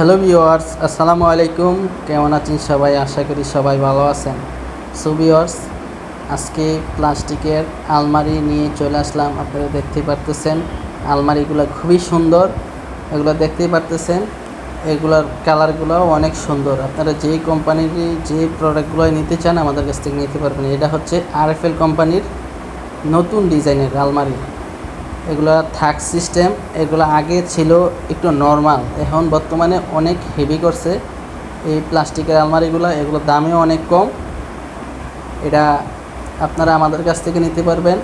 Hello viewers আসসালামু আলাইকুম। কেমন আছেন সবাই? আশা করি সবাই ভালো আছেন। সো ভিওয়ার্স আজকে প্লাস্টিকের আলমারি নিয়ে চলে আসলাম। আপনারা দেখতে পারতেছেন, আলমারিগুলো খুবই সুন্দর। এগুলো দেখতেই পারতেছেন, এগুলোর কালারগুলোও অনেক সুন্দর। আপনারা যেই কোম্পানির যে প্রোডাক্টগুলো নিতে চান, আমাদের কাছ থেকে নিতে পারবেন। এটা হচ্ছে আরএফএল কোম্পানির নতুন ডিজাইনের আলমারি। এগুলো থাক সিস্টেম এগুলো আগে ছিল একটু নর্মাল এখন বর্তমানে অনেক হেভি করছে। এই প্লাস্টিকের আলমারিগুলো এগুলো দামেও অনেক কম। এটা আপনারা আমাদের কাছ থেকে নিতে পারবেন।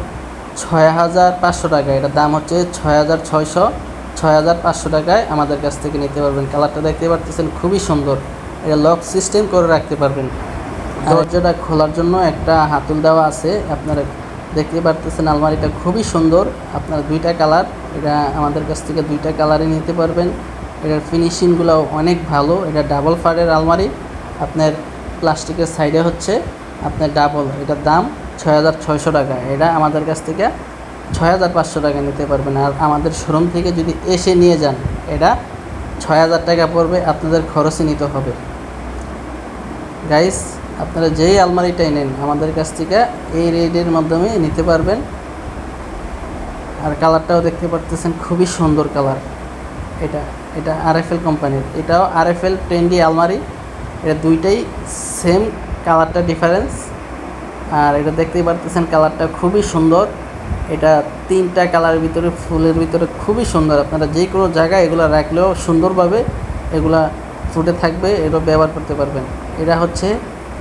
ছয় হাজার পাঁচশো টাকা এটার দাম হচ্ছে ছয় হাজার ছয়শো। ছয় হাজার পাঁচশো টাকায় আমাদের কাছ থেকে নিতে পারবেন। কালারটা দেখতে পারতেছেন খুবই সুন্দর। এটা লক সিস্টেম করে রাখতে পারবেন। দরজাটা খোলার জন্য একটা হাতুল দেওয়া আছে। আপনারা দেখতে পারতেছেন আলমারিটা খুবই সুন্দর। আপনার দুইটা কালার, এটা আমাদের কাছ থেকে দুইটা কালারে নিতে পারবেন। এটার ফিনিশিংগুলো অনেক ভালো, এটা ডাবল ফারের আলমারি। আপনার প্লাস্টিকের সাইডে হচ্ছে আপনার ডাবল এটার দাম ছয় হাজার ছয়শো টাকা। এটা আমাদের কাছ থেকে ছয় হাজার পাঁচশো টাকা নিতে পারবেন। আর আমাদের শোরুম থেকে যদি এসে নিয়ে যান, এটা ছয় হাজার টাকা পড়বে, আপনাদের খরচে নিতে হবে। গাইস আপনারা যেই আলমারিটাই নেন, আমাদের কাছ থেকে এই রেডের মাধ্যমে নিতে পারবেন। আর কালারটাও দেখতে পারতেছেন, খুবই সুন্দর কালার। এটা এটা আরএফএল কোম্পানির। এটাও আরএফএল টেন্ডি আলমারি। এটা দুইটাই সেম কালারটা ডিফারেন্স। আর এটা দেখতেই পারতেছেন, কালারটা খুবই সুন্দর। এটা তিনটা কালারের ভিতরে, ফুলের ভিতরে খুবই সুন্দর। আপনারা যে কোনো জায়গায় এগুলো রাখলেও সুন্দরভাবে এগুলা ফুটে থাকবে এটা ব্যবহার করতে পারবেন। এটা হচ্ছে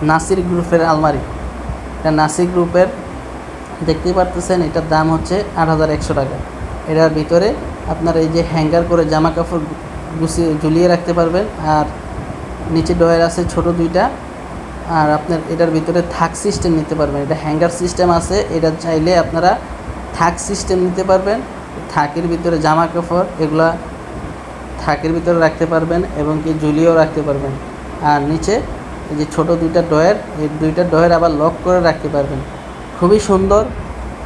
নাসির গ্রুপের আলমারি। এটা নাসির গ্রুপের, দেখতেই পারতেছেন, এটার দাম হচ্ছে আট হাজার একশো টাকা। এটার ভিতরে আপনার এই যে হ্যাঙ্গার করে জামা কাপড় গুছিয়ে ঝুলিয়ে রাখতে পারবেন, আর নিচে ডয়ার আছে ছোট দুইটা, আর আপনার এটার ভিতরে থাক সিস্টেম নিতে পারবেন। এটা হ্যাঙ্গার সিস্টেম আছে, এটা চাইলে আপনারা থাক সিস্টেম নিতে পারবেন, থাকের ভিতরে জামা কাপড় এগুলা থাকের ভিতরে রাখতে পারবেন, এবং কি ঝুলিয়েও রাখতে পারবেন। আর নিচে এই যে ছোট দুইটা ডয়ের এই দুইটা ডয়ের আবার লক করে রাখতে পারবেন। খুবই সুন্দর,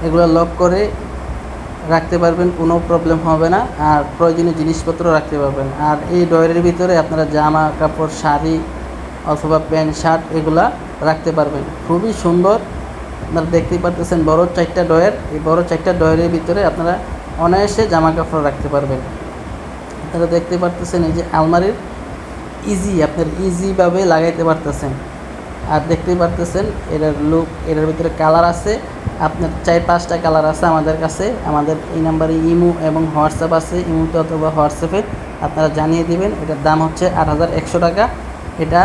এগুলো লক করে রাখতে পারবেন, কোনো প্রবলেম হবে না। আর প্রয়োজনীয় জিনিসপত্র রাখতে পারবেন। আর এই ডয়ের ভিতরে আপনারা জামা, কাপড়, শাড়ি অথবা প্যান্ট, শার্ট এগুলা রাখতে পারবেন। খুবই সুন্দর, আপনারা দেখতেই পারতেছেন বড় চারটা ডয়ের এই বড় চারটা ডয়ের ভিতরে আপনারা অনায়াসে জামা কাপড় রাখতে পারবেন। আপনারা দেখতে পারতেছেন এই যে আলমারির ইজি আপনার ইজিভাবে লাগাইতে পারতেছেন। আর দেখতেই পারতেছেন, এটার লুক এটার ভিতরে কালার আছে। আপনার চার পাঁচটা কালার আছে আমাদের কাছে। আমাদের এই নাম্বারে ইমো এবং হোয়াটসঅ্যাপ আছে, ইমোতে অথবা হোয়াটসঅ্যাপে। আপনারা জানিয়ে দিবেন, এটার দাম হচ্ছে আট হাজার একশো টাকা। এটা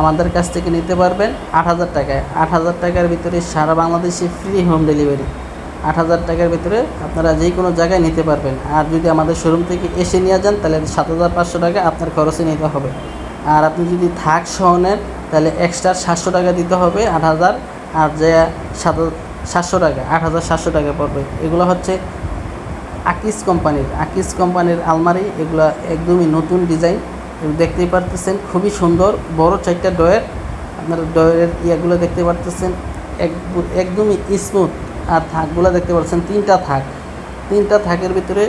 আমাদের কাছ থেকে নিতে পারবেন আট হাজার টাকায়। আট হাজার টাকার ভিতরে সারা বাংলাদেশে ফ্রি হোম ডেলিভারি আট হাজার টাকার ভিতরে আপনারা যে কোনো জায়গায় নিতে পারবেন। আর যদি আমাদের শোরুম থেকে এসে নিয়ে যান, তাহলে সাত হাজার পাঁচশো টাকা আপনার খরচে নিতে হবে। আর আপনি যদি থাক সহ নেন, তাহলে এক্সট্রা সাতশো টাকা দিতে হবে, আট হাজার। আর যে সাত সাতশো টাকা, আট হাজার সাতশো টাকা পড়বে। এগুলো হচ্ছে আকিস কোম্পানির। আকিস কোম্পানির আলমারি, এগুলো একদমই নতুন ডিজাইন। দেখতেই পারতেছেন, খুবই সুন্দর, বড় চারটা ডয়ের আপনারা ডয়ের ইয়েগুলো দেখতে পারতেছেন এক একদমই স্মুথ আর থাকগুলো দেখতে পাচ্ছেন, তিনটা থাক। তিনটা থাকের ভিতরে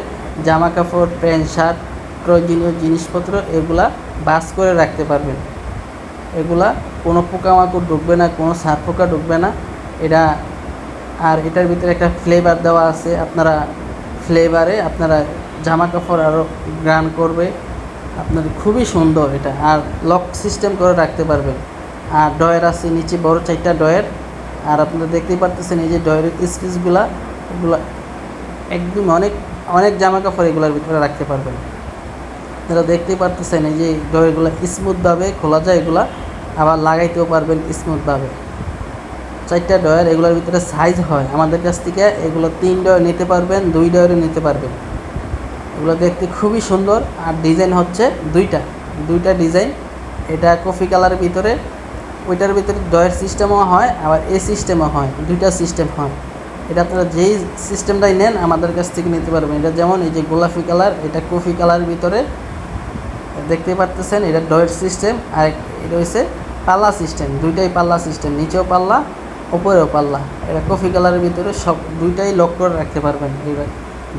জামা কাপড় প্যান্ট, শার্ট, প্রয়োজনীয় জিনিসপত্র এগুলা বাস করে রাখতে পারবেন। এগুলা কোনো পোকামাকড় ঢুকবে না, কোনো সার পোকা ঢুকবে না। এটা আর এটার ভিতরে একটা ফ্লেভার দেওয়া আছে, আপনারা ফ্লেভারে আপনারা জামা কাপড় আরও গ্রান করবে। আপনার খুবই সুন্দর এটা, আর লক সিস্টেম করে রাখতে পারবেন। আর ডয়ের আছে নিচে, বড় চারটা ডয়ের আর আপনারা দেখতেই পারতেছেন এই যে ডয়ের স্পিচগুলা এগুলো একদম অনেক অনেক জামা কাপড় এগুলোর ভিতরে রাখতে পারবেন। আপনারা দেখতেই পারতেছেন এই যে ডয়েরগুলো স্মুথভাবে খোলা যায় এগুলা, আবার লাগাইতেও পারবেন স্মুথভাবে। চারটা ডয়ার এগুলোর ভিতরে সাইজ হয়, আমাদের কাছ থেকে এগুলো তিন ডয়ার নিতে পারবেন, দুই ডয়ারও নিতে পারবেন। এগুলো দেখতে খুবই সুন্দর, আর ডিজাইন হচ্ছে দুইটা দুইটা ডিজাইন এটা কফি কালারের ভিতরে ওইটার ভিতরে ডয়ের সিস্টেমও হয়, আবার এ সিস্টেমও হয়, দুইটা সিস্টেম হয়। এটা আপনারা যেই সিস্টেমটাই নেন, আমাদের কাছ থেকে নিতে পারবেন। এটা যেমন এই যে গোলাপি কালার, এটা কফি কালার ভিতরে দেখতে পারতেছেন, এটা ডয়ের সিস্টেম, আর এটা হচ্ছে পাল্লা সিস্টেম, দুইটাই পাল্লা সিস্টেম, নিচেও পাল্লা উপরেও পাল্লা। এটা কফি কালারের ভিতরে সব দুইটাই লক করে রাখতে পারবেন। এইবার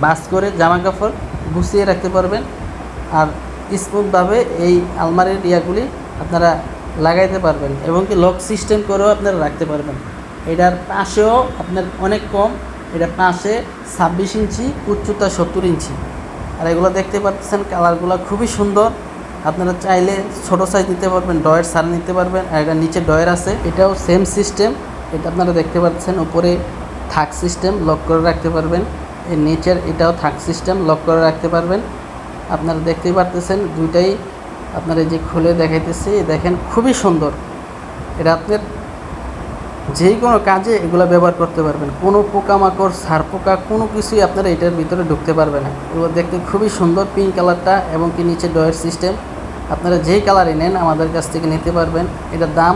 বাস করে জামা কাপড় গুছিয়ে রাখতে পারবেন। আর স্মুথভাবে এই আলমারির ইয়াগুলি আপনারা লাগাইতে পারবেন এবং কি লক সিস্টেম করেও আপনারা রাখতে পারবেন। এটার পাশেও আপনার অনেক কম, এটা পাশে ছাব্বিশ ইঞ্চি, উচ্চতা সত্তর ইঞ্চি। আর এগুলো দেখতে পাচ্ছেন, কালারগুলো খুবই সুন্দর। আপনারা চাইলে ছোট সাইজ নিতে পারবেন, ডয়ের সার নিতে পারবেন, আর এটা নিচে ডয়ের আছে। এটাও সেম সিস্টেম এটা আপনারা দেখতে পাচ্ছেন, উপরে থাক সিস্টেম লক করে রাখতে পারবেন। এর নিচের এটাও থাক সিস্টেম লক করে রাখতে পারবেন। আপনারা দেখতেই পারতেছেন, দুইটাই আপনারা এই যে খুলে দেখাইতেছি, দেখেন খুবই সুন্দর। এটা আপনার যে কোনো কাজে এগুলো ব্যবহার করতে পারবেন। কোনো পোকামাকড়, সার পোকা, কোনো কিছুই আপনারা এটার ভিতরে ঢুকতে পারবে না। এগুলো দেখতে খুবই সুন্দর পিঙ্ক কালারটা এবং কি নিচে ডয়ের সিস্টেম আপনারা যেই কালারই নেন, আমাদের কাছ থেকে নিতে পারবেন। এটার দাম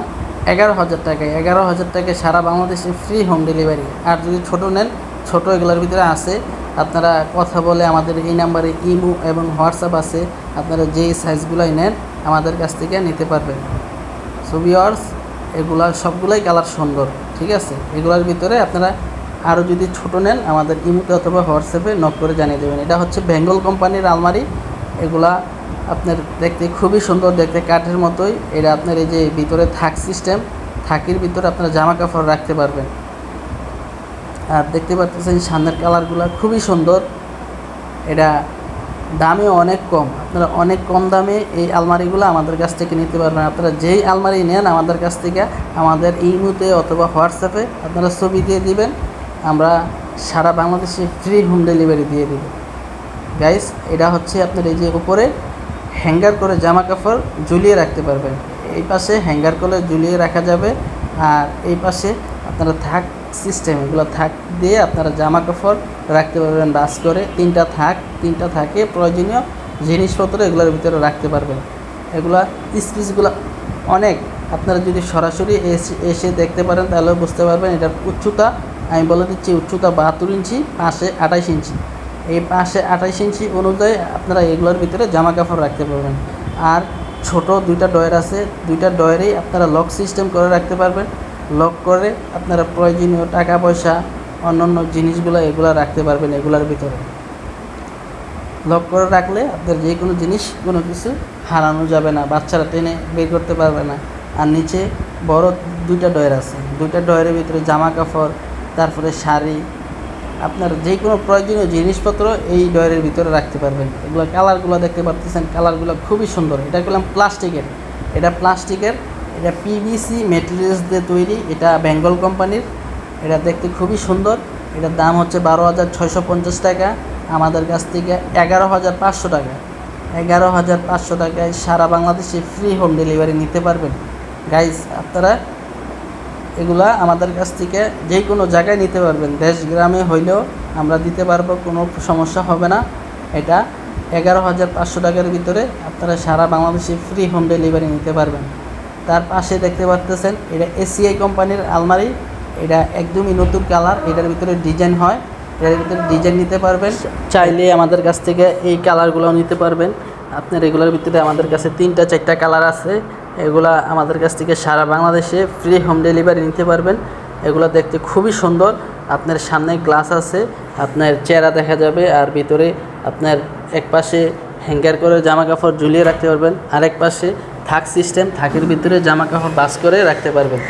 এগারো হাজার টাকায়। এগারো হাজার টাকায় সারা বাংলাদেশে ফ্রি হোম ডেলিভারি আর যদি ছোটো নেন, ছোটো এগুলোর ভিতরে আছে। আপনারা কথা বলে আমাদের এই নাম্বারে ইমো এবং হোয়াটসঅ্যাপ আছে, আপনারা যেই সাইজগুলোই নেন আমাদের কাছ থেকে নিতে পারবেন। সো ভিওয়ার্স এগুলা সবগুলাই কালার সুন্দর, ঠিক আছে? এগুলোর ভিতরে আপনারা আরও যদি ছোট নেন, আমাদের ইমুতে অথবা হোয়াটসঅ্যাপে নক করে জানিয়ে দেবেন। এটা হচ্ছে বেঙ্গল কোম্পানির আলমারি। এগুলা আপনার দেখতে খুবই সুন্দর, দেখতে কাঠের মতোই। এটা আপনার এই যে ভিতরে থাক সিস্টেম থাকির ভিতরে আপনারা জামা কাপড় রাখতে পারবেন। আর দেখতে পাচ্ছেন সামনের কালারগুলো খুবই সুন্দর। এটা দামে অনেক কম। আপনারা অনেক কম দামে এই আলমারিগুলো আমাদের কাছ থেকে নিতে পারবেন। আপনারা যেই আলমারি নেন আমাদের কাছ থেকে, আমাদের ইমুতে অথবা হোয়াটসঅ্যাপে আপনারা ছবি দিয়ে দিবেন। আমরা সারা বাংলাদেশে ফ্রি হোম ডেলিভারি দিয়ে দেব। গাইস এটা হচ্ছে আপনার এই যে উপরে হ্যাঙ্গার করে জামা কাপড় ঝুলিয়ে রাখতে পারবেন। এই পাশে হ্যাঙ্গার করে ঝুলিয়ে রাখা যাবে। আর এই পাশে আপনারা থাক সিস্টেম এগুলো থাক দিয়ে আপনারা জামা কাপড় রাখতে পারবেন বাস করে তিনটা থাক, তিনটা থাকে, প্রয়োজনীয় জিনিসপত্র এগুলোর ভিতরে রাখতে পারবেন। এগুলা স্পিচগুলো অনেক। আপনারা যদি সরাসরি এসে দেখতে পারেন তাহলে বুঝতে পারবেন এটার উচ্চতা, আমি বলে দিচ্ছি উচ্চতা বাহাত্তর ইঞ্চি, পাশে আঠাইশ ইঞ্চি। এই পাশে আঠাইশ ইঞ্চি অনুযায়ী আপনারা এগুলোর ভিতরে জামা কাপড় রাখতে পারবেন। আর ছোট দুইটা ডয়ের আছে, দুইটা ডয়েরেই আপনারা লক সিস্টেম করে রাখতে পারবেন। লক করে আপনারা প্রয়োজনীয় টাকা পয়সা অন্যান্য জিনিসগুলো এগুলো রাখতে পারবেন এগুলোর ভিতরে। লক করে রাখলে আপনার যে কোনো জিনিস, কোনো কিছু হারানো যাবে না, বাচ্চারা টেনে বের করতে পারবে না। আর নিচে বড় দুইটা ডয়ের আছে। দুইটা ডয়ের ভিতরে জামা কাপড় তারপরে শাড়ি, আপনার যে কোনো প্রয়োজনীয় জিনিসপত্র এই ডয়ের ভিতরে রাখতে পারবেন। এগুলো কালারগুলো দেখতে পাচ্ছেন কালারগুলো খুবই সুন্দর। এটা করলাম প্লাস্টিকের এটা প্লাস্টিকের এটা পিভিসি মেটেরিয়ালস দিয়ে তৈরি, এটা বেঙ্গল কোম্পানির এটা দেখতে খুবই সুন্দর। এটার দাম হচ্ছে বারো হাজার ছয়শো পঞ্চাশ টাকা। আমাদের কাছ থেকে এগারো হাজার পাঁচশো টাকা। এগারো হাজার পাঁচশো টাকায় সারা বাংলাদেশে ফ্রি হোম ডেলিভারি নিতে পারবেন। গাইজ আপনারা এগুলা আমাদের কাছ থেকে যে কোনো জায়গায় নিতে পারবেন। দেশ, গ্রামে হইলেও আমরা দিতে পারব, কোনো সমস্যা হবে না। এটা এগারো হাজার পাঁচশো টাকার ভিতরে আপনারা সারা বাংলাদেশে ফ্রি হোম ডেলিভারি নিতে পারবেন। তার পাশে দেখতে পারতেছেন, এটা এসিআই কোম্পানির আলমারি। এটা একদমই নতুন কালার, এটার ভিতরে ডিজাইন হয়। এটার ভিতরে ডিজাইন নিতে পারবেন। চাইলে আমাদের কাছ থেকে এই কালারগুলো নিতে পারবেন। আপনার এগুলোর ভিতরে আমাদের কাছে তিনটা, চারটা কালার আছে। এগুলা আমাদের কাছ থেকে সারা বাংলাদেশে ফ্রি হোম ডেলিভারি নিতে পারবেন। এগুলো দেখতে খুবই সুন্দর। আপনার সামনে গ্লাস আছে, আপনার চেহারা দেখা যাবে, আর ভিতরে আপনার এক পাশে হ্যাঙ্গার করে জামা কাপড় ঝুলিয়ে রাখতে পারবেন। আরেক পাশে থাক সিস্টেম, থাকের ভিতরে জামা কাপড় বাস করে রাখতে পারবেন।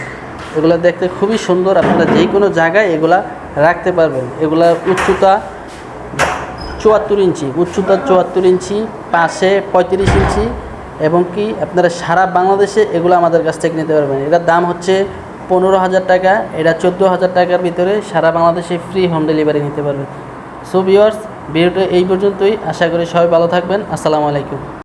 এগুলো দেখতে খুবই সুন্দর, আপনারা যে কোনো জায়গায় এগুলা রাখতে পারবেন। এগুলা উচ্চতা চুয়াত্তর ইঞ্চি, উচ্চতা চুয়াত্তর ইঞ্চি, পাশে পঁয়ত্রিশ ইঞ্চি, এবং কি আপনারা সারা বাংলাদেশে এগুলো আমাদের কাছ থেকে নিতে পারবেন। এটার দাম হচ্ছে পনেরো হাজার টাকা, এটা চোদ্দ হাজার টাকার ভিতরে সারা বাংলাদেশে ফ্রি হোম ডেলিভারি নিতে পারবেন। সো ভিওয়ার্স ভিডিওটা এই পর্যন্তই। আশা করি সবাই ভালো থাকবেন। আসসালামু আলাইকুম।